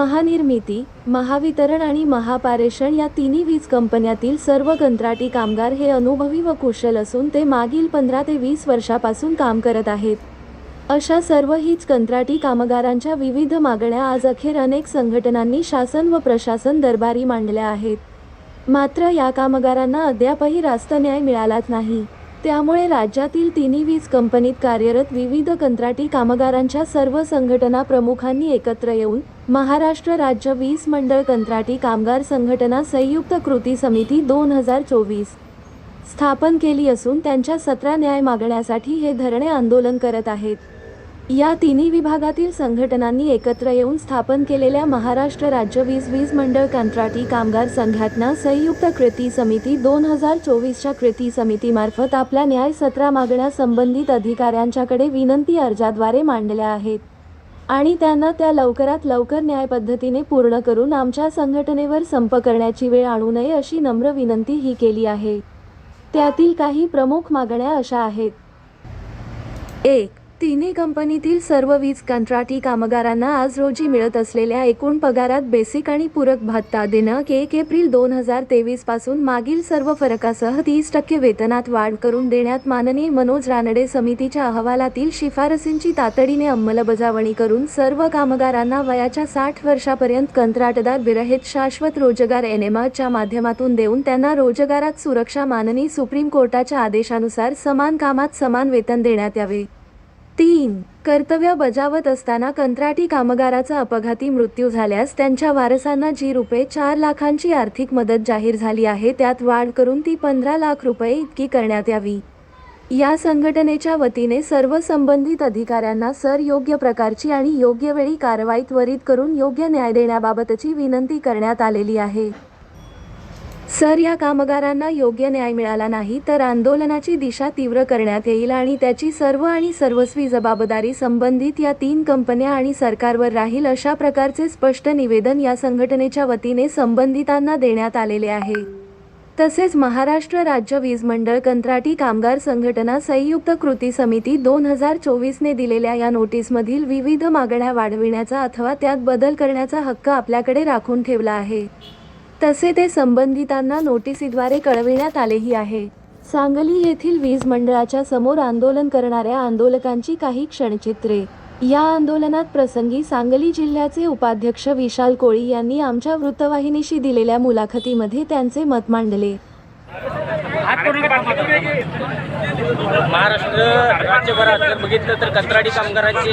महानिर्मिती महावितरण आणि महापारेषण या तिन्ही वीज कंपन्यातील सर्व कंत्राटी कामगार हे अनुभवी व कुशल असून ते मागील पंधरा ते वीस वर्षापासून काम करत आहेत. अशा सर्व हीच कंत्राटी कामगारांच्या विविध मागण्या आज अखेर अनेक संघटनांनी शासन व प्रशासन दरबारी मांडल्या आहेत. मात्र या कामगारांना अद्यापही रास्त न्याय मिळालाच नाही. त्यामुळे राज्यातील तिन्ही वीज कंपनीत कार्यरत विविध कंत्राटी कामगारांच्या सर्व संघटना प्रमुखांनी एकत्र येऊन महाराष्ट्र राज्य वीज मंडळ कंत्राटी कामगार संघटना संयुक्त कृती समिती दोन हजार चोवीस. स्थापन केली असून त्यांच्या सतरा न्याय मागण्यासाठी हे धरणे आंदोलन करत आहेत. या तिन्ही विभागातील संघटनांनी एकत्र येऊन स्थापन केलेल्या महाराष्ट्र राज्य वीज वीज मंडळ कंत्राटी कामगार संघटना संयुक्त कृती समिती दोन हजार चोवीसच्या कृती समितीमार्फत आपल्या न्याय सतरा मागण्या संबंधित अधिकाऱ्यांच्याकडे विनंती अर्जाद्वारे मांडल्या आहेत. आणि त्यांना त्या लवकरात लवकर न्यायपद्धतीने पूर्ण करून आमच्या संघटनेवर संप करण्याची वेळ आणू नये अशी नम्र विनंती ही केली आहे. त्यातील काही प्रमुख मागण्या अशा आहेत. एक तिन्ही कंपनीतील सर्व वीज कंत्राटी कामगारांना आज रोजी मिळत असलेल्या एकूण पगारात बेसिक आणि पूरक भत्ता देणं एक एप्रिल दोन हजार तेवीसपासून मागील सर्व फरकासह तीस टक्के वेतनात वाढ करून देण्यात माननीय मनोज रानडे समितीच्या अहवालातील शिफारसींची तातडीने अंमलबजावणी करून सर्व कामगारांना वयाच्या साठ वर्षापर्यंत कंत्राटदार विरहित शाश्वत रोजगार एनएमआरच्या माध्यमातून देऊन त्यांना रोजगारात सुरक्षा माननीय सुप्रीम कोर्टाच्या आदेशानुसार समान कामात समान वेतन देण्यात यावे. तीन कर्तव्य बजावत असताना कंत्राटी कामगाराचा अपघाती मृत्यू झाल्यास त्यांच्या वारसांना जी रुपये चार लाखांची आर्थिक मदत जाहीर झाली आहे त्यात वाढ करून ती पंधरा लाख रुपये इतकी करण्यात यावी. या संघटनेच्या वतीने सर्व संबंधित अधिकाऱ्यांना सर योग्य प्रकारची आणि योग्य वेळी कारवाई त्वरित करून योग्य न्याय देण्याबाबतची विनंती करण्यात आलेली आहे. सर या कामगारांना योग्य न्याय मिळाला नाही तर आंदोलनाची दिशा तीव्र करण्यात येईल आणि त्याची सर्व आणि सर्वस्वी जबाबदारी संबंधित या तीन कंपन्या आणि सरकारवर राहील अशा प्रकारचे स्पष्ट निवेदन या संघटनेच्या वतीने संबंधितांना देण्यात आलेले आहे. तसेच महाराष्ट्र राज्य वीज मंडळ कंत्राटी कामगार संघटना संयुक्त कृती समिती दोन हजार चोवीसने दिलेल्या या नोटीसमधील विविध मागण्या वाढविण्याचा अथवा त्यात बदल करण्याचा हक्क आपल्याकडे राखून ठेवला आहे. तसे ते संबंधितांना नोटिसीद्वारे कळविण्यात आलेही आहे. सांगली येथील वीज मंडळाच्या समोर आंदोलन करणाऱ्या आंदोलकांची काही क्षणचित्रे. या आंदोलनात प्रसंगी सांगली जिल्ह्याचे उपाध्यक्ष विशाल कोळी यांनी आमच्या वृत्तवाहिनीशी दिलेल्या मुलाखतीमध्ये त्यांचे मत मांडले. महाराष्ट्र राज्यभरात जर बघितलं तर कंत्राटी कामगारांची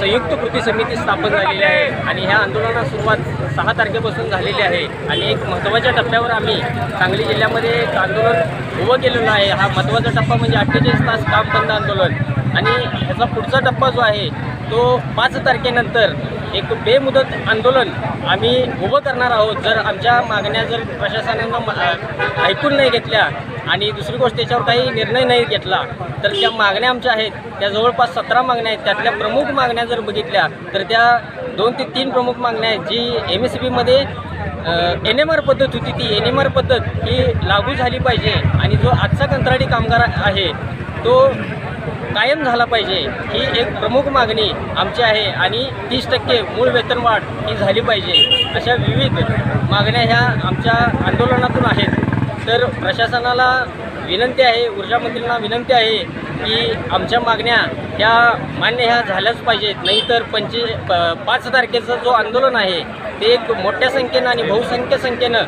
संयुक्त कृती समिती स्थापन झालेली आहे आणि ह्या आंदोलनाला सुरुवात सहा तारखेपासून झालेली आहे. आणि एक महत्त्वाच्या टप्प्यावर आम्ही सांगली जिल्ह्यामध्ये एक आंदोलन उभं केलेलं आहे. हा महत्त्वाचा टप्पा म्हणजे अठ्ठेचाळीस तास काम बंद आंदोलन. आणि ह्याचा पुढचा टप्पा जो आहे तो पाच तारखेनंतर एक बेमुदत आंदोलन आम्ही उभं करणार आहोत. जर आमच्या मागण्या जर प्रशासनानं ऐकून नाही घेतल्या आणि दुसरी गोष्ट त्याच्यावर काही निर्णय नाही घेतला तर ज्या मागण्या आमच्या आहेत त्या जवळपास सतरा मागण्या आहेत. त्यातल्या प्रमुख मागण्या जर बघितल्या तर त्या दोन ते तीन प्रमुख मागण्या आहेत जी एम एस बीमध्ये एन एम आर पद्धत होती. ती एन एम आर पद्धत ही लागू झाली पाहिजे आणि जो आजचा कंत्राटी कामगार आहे तो कायम झाला पाहिजे ही एक प्रमुख मागणी आमची आहे आणि तीस टक्के मूळ वेतनवाढ ही झाली पाहिजे. अशा विविध मागण्या ह्या आमच्या आंदोलनातून आहेत. तर प्रशासनाला विनंती आहे ऊर्जा मंत्र्यांना विनंती आहे की आमच्या मागण्या ह्या मान्य ह्या झाल्याच पाहिजेत. नाहीतर पंचे प पाच तारखेचं जो आंदोलन आहे ते एक मोठ्या संख्येनं आणि बहुसंख्य संख्येनं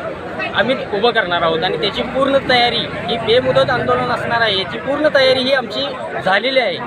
आम्ही उभं करणार आहोत. आणि त्याची पूर्ण तयारी ही बेमुदत आंदोलन असणार आहे. याची पूर्ण तयारी ही आमची झालेली आहे.